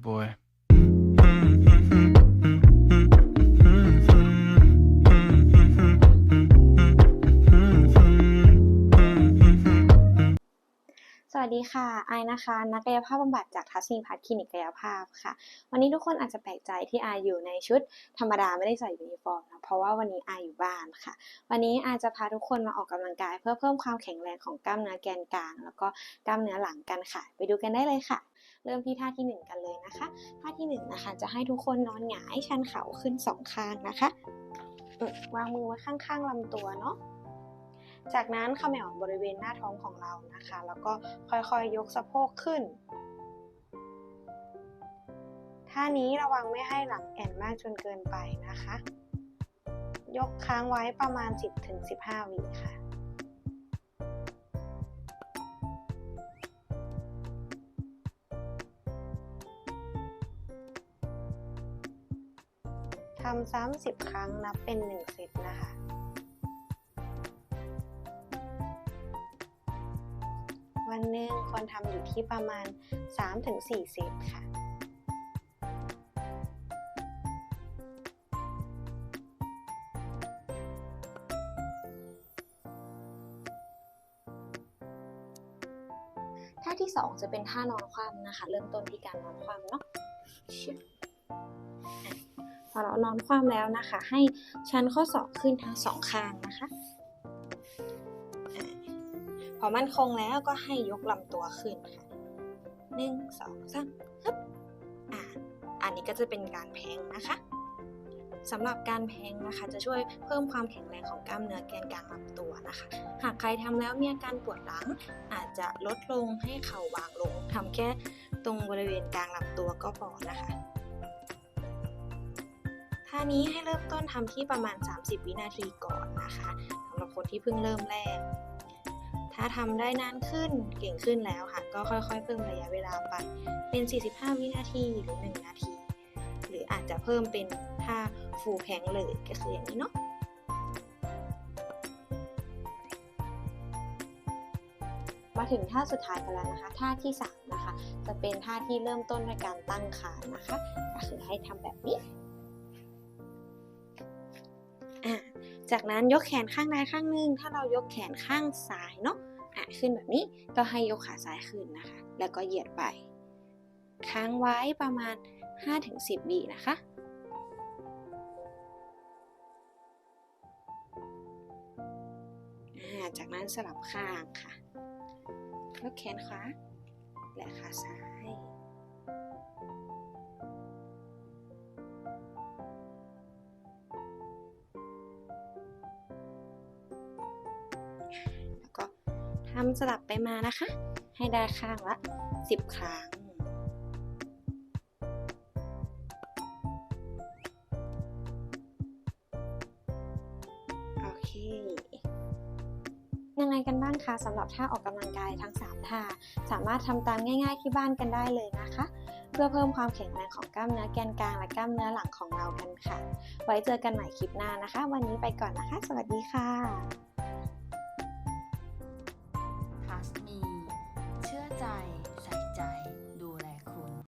boy. สวัสดีค่ะ ไอายนะคะ นักกายภาพบำบัดจากทัศนีพัฒน์คลินิกกายภาพค่ะ วันนี้ทุกคนอาจจะแปลกใจที่ไอายอยู่ในชุดธรรมดาไม่ได้ใส่ยูนิฟอร์มนะ เพราะว่าวันนี้ไอายอยู่บ้านค่ะ วันนี้ไอายจะพาทุกคนมาออกกำลังกาย เพื่อเพิ่มความแข็งแรงของกล้ามเนื้อแกนกลาง แล้วก็กล้ามเนื้อหลังกันค่ะ ไปดูกันได้เลยค่ะ เริ่มที่ท่าที่หนึ่งกันเลยนะคะ ท่าที่หนึ่งนะคะจะให้ทุกคนนอนหงายชันเข่าขึ้นสองข้างนะคะวางมือไว้ข้างๆลำตัวเนาะจากนั้นเขมวบริเวณหน้าท้องของเรานะคะ แล้วก็ค่อยๆยกสะโพกขึ้นท่านี้ระวังไม่ให้หลังแอนมากจนเกินไปนะคะ ยกค้างไว้ประมาณ 10-15 วิค่ะ ทำซ้ำ10 ครั้งนับเป็น 1 เซตนะคะ วันหนึ่งควรทำอยู่ที่ประมาณ 3-4 เซตค่ะท่าที่ 2 จะเป็นท่านอนคว่ำนะคะ เริ่มต้นที่การนอนคว่ำเนาะชึบอะ พอเรานอนคว่ำแล้วนะคะ ให้ชันข้อศอกขึ้นทั้งสองข้างนะคะ พอมั่นคงแล้วก็ให้ยกลำตัวขึ้นค่ะหนึ่งสองสามฮึบอ่าอันนี้ก็จะเป็นการแพงนะคะสำหรับการแพงนะคะ จะช่วยเพิ่มความแข็งแรงของกล้ามเนื้อแกนกลางลำตัวนะคะ หากใครทำแล้วมีอาการปวดหลัง อาจจะลดลงให้เข่าวางลงทำแค่ตรงบริเวณกลางลำตัวก็พอนะคะ ท่านี้ให้เริ่มต้นทำที่ประมาณ 30 วินาทีก่อนนะคะสำหรับคนที่เพิ่งเริ่มแรก ถ้าทำได้นานขึ้นเก่งขึ้นแล้วค่ะ ก็ค่อยๆ เพิ่มระยะเวลาไปเป็น 45 วินาทีหรือ 1 นาที หรืออาจจะเพิ่มเป็นท่าฟูลแพงเลยก็คืออย่างนี้เนาะมาถึงท่าสุดท้ายกันแล้วนะคะ ท่าที่3นะคะ จะเป็นท่าที่เริ่มต้นด้วยการตั้งขานะคะก็คือให้ทำแบบนี้ จากนั้นยกแขนข้างใดข้างหนึ่งถ้าเรายกแขนข้างซ้ายเนาะอะขึ้นแบบนี้ก็ให้ยกขาซ้ายขึ้นนะคะ แล้วก็เหยียดไป ค้างไว้ประมาณ 5-10 วินะคะจากนั้นสลับข้างค่ะยกแขนขวาและขาซ้ายำสลับไปมานะคะ ให้ได้ข้างละ 10 ครั้ง โอเค ยังไงกันบ้างคะสำหรับท่าออกกำลังกายทั้ง 3 ท่า สามารถทำตามง่าย ๆ ที่บ้านกันได้เลยนะคะเพื่อเพิ่มความแข็งแรงของกล้ามเนื้อแกนกลางและกล้ามเนื้อหลังของเรากันค่ะ ไว้เจอกันใหม่คลิปหน้านะคะ วันนี้ไปก่อนนะคะ สวัสดีค่ะ